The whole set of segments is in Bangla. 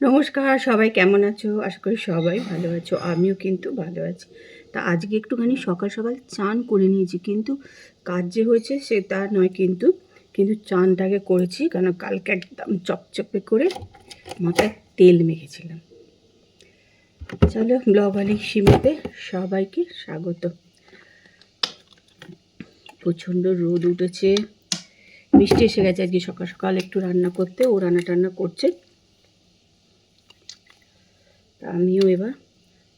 নমস্কার, সবাই কেমন আছো? আশা করি সবাই ভালো আছো, আমিও কিন্তু ভালো আছি। তা আজকে একটুখানি সকাল সকাল চান করে নিয়েছি, কিন্তু কাজ যে হয়েছে সে তা নয় কিন্তু কিন্তু চানটাকে করেছি কারণ কালকে একদম চপচপে করে মাথায় তেল মেখেছিলাম। চলো ব্লগ আলি সীমিতে সবাইকে স্বাগত। প্রচণ্ড রোদ উঠেছে। মিষ্টি এসে গেছে আজকে সকাল সকাল একটু রান্না করতে, ও রান্না টান্না করছে। তা আমিও এবার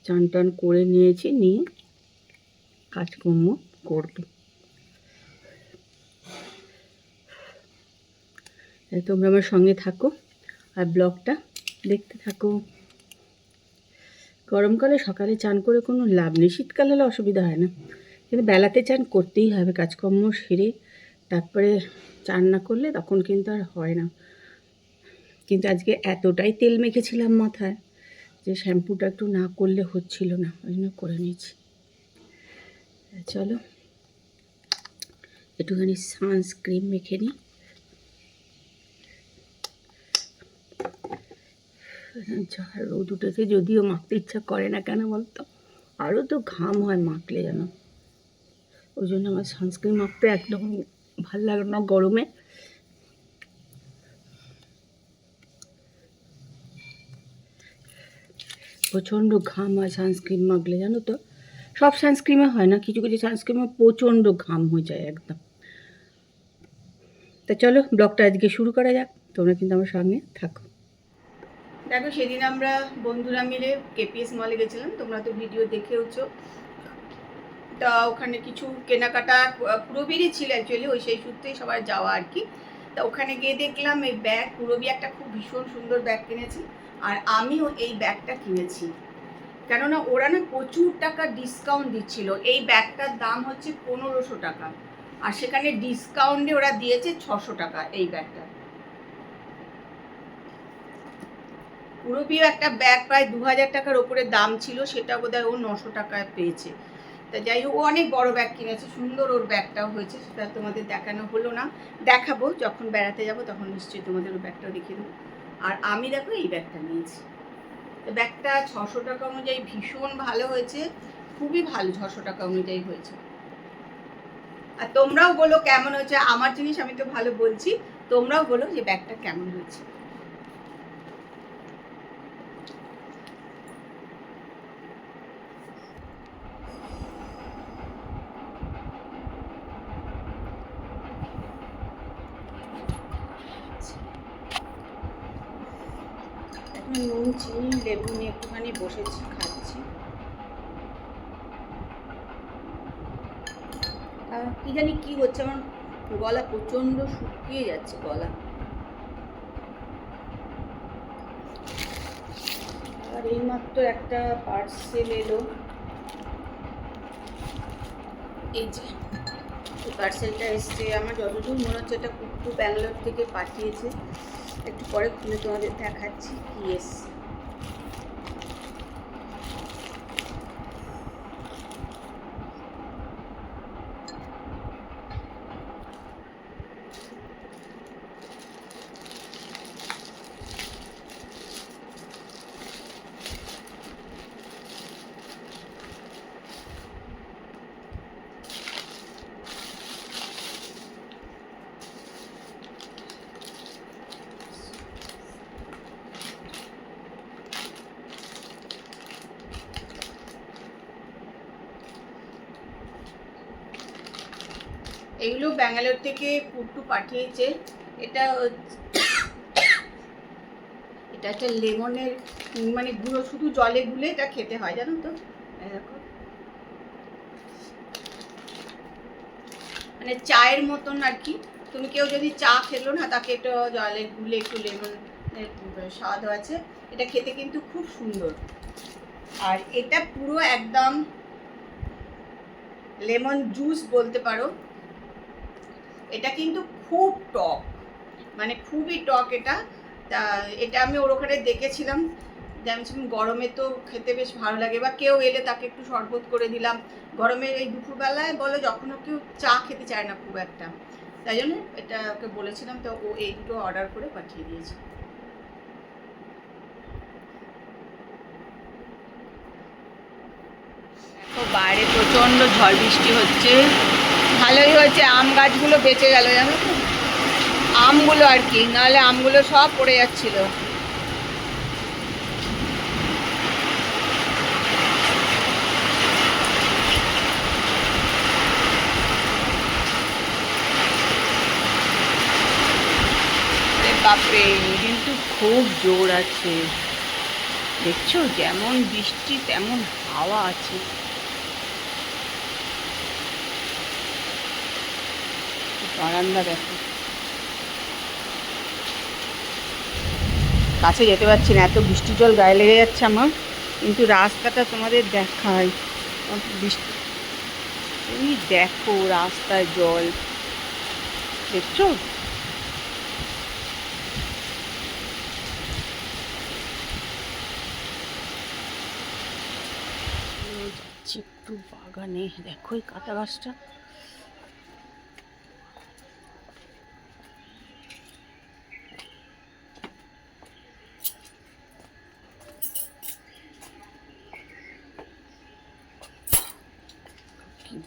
চান টান করে নিয়েছি, নিয়ে কাজকর্ম করব। তোমরা আমার সঙ্গে থাকো আর ব্লগটা দেখতে থাকো। গরমকালে সকালে চান করে কোনো লাভ নেই, শীতকালে হলে অসুবিধা হয় না। কিন্তু বেলাতে চান করতেই হবে, কাজকর্ম সেরে তারপরে চান না করলে তখন কিন্তু আর হয় না। কিন্তু আজকে এতটাই তেল মেখেছিলাম মাথায় যে শ্যাম্পুটা একটু না করলে হচ্ছিল না, ওই জন্য করে নিয়েছি। চলো, একটুখানি সানস্ক্রিন মেখে নিই। রোদ উঠেছে যদিও মাখতে ইচ্ছা করে না কেন বলতো? আরও তো ঘাম হয় মাখলে যেন। ওই জন্য আমার সানস্ক্রিন মাখতে একদম ভালো লাগে না গরমে। প্রচণ্ড ঘাম হয় সানস্ক্রিন মাখলে, জানো তো? সব সানস্ক্রিমে হয় না, কিছু কিছু সানস্ক্রিমে প্রচণ্ড ঘাম হয়ে যায় একদম। তা চলো ব্লগটা আজকে শুরু করা যাক, তোমরা কিন্তু আমার সঙ্গে থাকো। দেখো, সেদিন আমরা বন্ধুরা মিলে কেপিএস মলে গেছিলাম, তোমরা তো ভিডিও দেখেওছো। ওখানে কিছু কেনাকাটা পুরোবিরই ছিল অ্যাকচুয়ালি ওই সেই সূত্রেই সবার যাওয়া আর কি। তা ওখানে গিয়ে দেখলাম এই ব্যাগ পুরোবি একটা খুব ভীষণ সুন্দর ব্যাগ কিনেছি, আর আমিও এই ব্যাগটা কিনেছি। কেননা ওরা না প্রচুর টাকা ডিসকাউন্ট দিচ্ছিল। এই ব্যাগটার দাম হচ্ছে পনেরোশো টাকা, আর সেখানে ডিসকাউন্টে ওরা দিয়েছে ছশো টাকা এই ব্যাগটা পুরোপিও একটা ব্যাগ প্রায় দু হাজার টাকার ওপরে দাম ছিল, সেটা বোধহয় ও নশো টাকায় পেয়েছে। তা যাই হোক, ও অনেক বড় ব্যাগ কিনেছে, সুন্দর ওর ব্যাগটাও হয়েছে, সেটা তোমাদের দেখানো হলো না। দেখাবো, যখন বেড়াতে যাব তখন নিশ্চয়ই তোমাদের ওই ব্যাগটাও দেখিয়ে দেবো। আর আমি দেখো এই ব্যাগটা নিয়েছি। তো ব্যাগটা ছশো টাকা অনুযায়ী ভীষণ ভালো হয়েছে, খুবই ভালো ছশো টাকা অনুযায়ী হয়েছে। আর তোমরাও বলো কেমন হয়েছে, আমার জিনিস আমি তো ভালো বলছি, তোমরাও বলো যে ব্যাগটা কেমন হয়েছে। নুন, চিনি, লেবু নিয়ে একটুখানি বসেছি, খাচ্ছি। কি জানি কি হচ্ছে, আমার গলা প্রচণ্ড শুকিয়ে যাচ্ছে গলা। আর এইমাত্র একটা পার্সেল এলো। এই যে পার্সেলটা এসছে। আমার যতদূর মনে হচ্ছে এটা কুট্টু ব্যাঙ্গালোর থেকে পাঠিয়েছে। একটু পরে খুলে তোমাদের দেখাচ্ছি কি এসছে। এগুলো ব্যাঙ্গালোর থেকে কুট্টু পাঠিয়েছে। এটা এটা একটা লেমনের মানে গুঁড়ো, শুধু জলে গুলে এটা খেতে হয়, জানো তো? মানে চায়ের মতন আর কি। তুমি কেউ যদি চা খেলো না, তাকে একটু জলে গুলে একটু লেমন স্বাদ আছে। এটা খেতে কিন্তু খুব সুন্দর। আর এটা পুরো একদম লেমন জুস বলতে পারো। এটা কিন্তু খুব টক মানে খুবই টক এটা। তা এটা আমি ওর ওখানে দেখেছিলাম। যেমন গরমে তো খেতে বেশ ভালো লাগে। বা কেউ এলে তাকে একটু শরবত করে দিলাম। গরমে এই দুপুরবেলায় বলো যখনও কেউ চা খেতে চায় না খুব একটা। তাই জন্য এটা ওকে বলেছিলাম, তো ও এই দুটো অর্ডার করে পাঠিয়ে দিয়েছে। দেখো বাইরে প্রচণ্ড ঝড় বৃষ্টি হচ্ছে। ভালোই হয়েছে, আম গাছগুলো বেঁচে গেল জানো আমগুলো আর কি, নাহলে আমগুলো সব পড়ে যাচ্ছিল। বাপরে কিন্তু খুব জোর আছে। দেখছ, যেমন বৃষ্টি, তেমন হাওয়া আছে। দেখো। কাছে যেতে পারছি না, এত বৃষ্টি জল গায়ে লেগে যাচ্ছে আমার। কিন্তু রাস্তাটা তোমাদের দেখায় বৃষ্টি তুমি দেখো রাস্তায় জল। দেখছ? একটু বাগানে। দেখো এই কাঁটা গাছটা।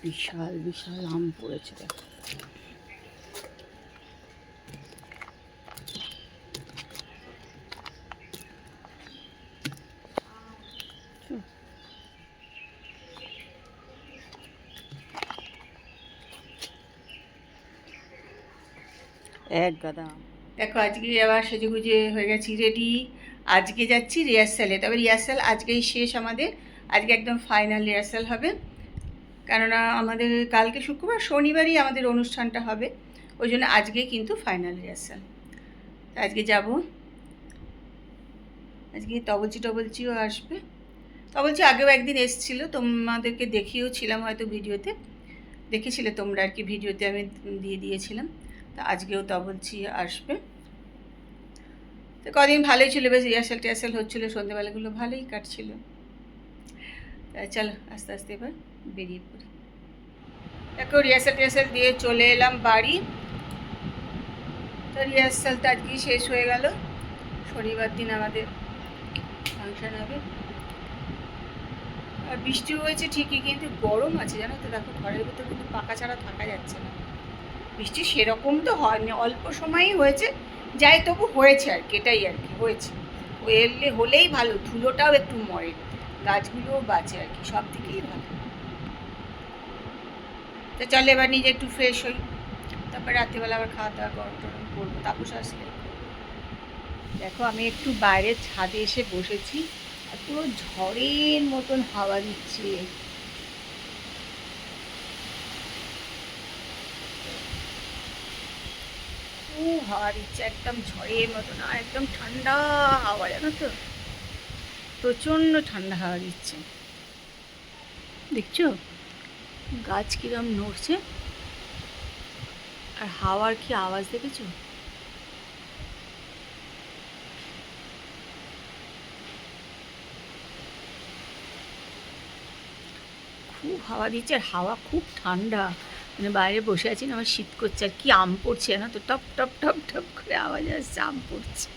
বিশাল বিশাল আম পড়েছে দেখো। এক গাদা দেখো আজকে আবার সেজে গুজে হয়ে গেছি রেডি আজকে যাচ্ছি রিহার্সালে তবে রিহার্সাল আজকেই শেষ আমাদের। আজকে একদম ফাইনাল রিহার্সাল হবে। কেননা আমাদের কালকে শুক্রবার, শনিবারই আমাদের অনুষ্ঠানটা হবে। ওই জন্য আজকে কিন্তু ফাইনাল রিহার্সাল আজকে যাব। আজকে তবলচি টবলচিও আসবে। তবলচি আগেও একদিন এসছিল, তোমাদেরকে দেখিয়েও ছিলাম হয়তো ভিডিওতে। দেখেছিলে তোমরা আর কি, ভিডিওতে আমি দিয়ে দিয়েছিলাম। তা আজকেও তবলচি আসবে। তো কদিন ভালোই ছিল, বেশ রিহার্সাল টিহার্সাল হচ্ছিল সন্ধ্যেবেলাগুলো ভালোই কাটছিল। চলো, আস্তে আস্তে এবার। বেরিয়ে পড়ি। দেখো রিহার্সাল টিহার্সাল দিয়ে চলে এলাম বাড়ি। তো রিহার্সাল তো আজকেই শেষ হয়ে গেল। শনিবার দিন আমাদের ফাংশন হবে। আর বৃষ্টি হয়েছে ঠিকই, কিন্তু গরম আছে, জানো তো? দেখো, ঘরের ভিতরে কিন্তু পাকা ছাড়া থাকা যাচ্ছে না। বৃষ্টি সেরকম তো হয়নি, অল্প সময়ই হয়েছে। যাই তবু হয়েছে আর কি, এটাই আর কি, হয়েছে। এলে হলেই ভালো, ধুলোটাও একটু মরে। গাছগুলোও বাঁচে আর কি, সব দিকেই ভালো। তো চল এবার নিজে একটু ফ্রেশ হই। তারপর রাত্রিবেলা আবার খাওয়া দাওয়া গরম টরম করব। তাপস আসলে দেখো, আমি একটু বাইরের ছাদে এসে বসেছি আর পুরো ঝড়ের মতন হাওয়া দিচ্ছে। হাওয়া দিচ্ছে, একদম ঝড়ের মতন আর একদম ঠান্ডা হাওয়া, জানো তো? প্রচণ্ড ঠান্ডা হাওয়া দিচ্ছে। দেখছ? গাছ কিরম নড়ছে? আর হাওয়ার কি আওয়াজ দেখেছ? খুব হাওয়া দিচ্ছে আর হাওয়া খুব ঠান্ডা। মানে বাইরে বসে আছি না, আমার শীত করছে আর কি আম পড়ছে না তো? টপ টপ টপ টপ করে আওয়াজ আসছে, আম পড়ছে।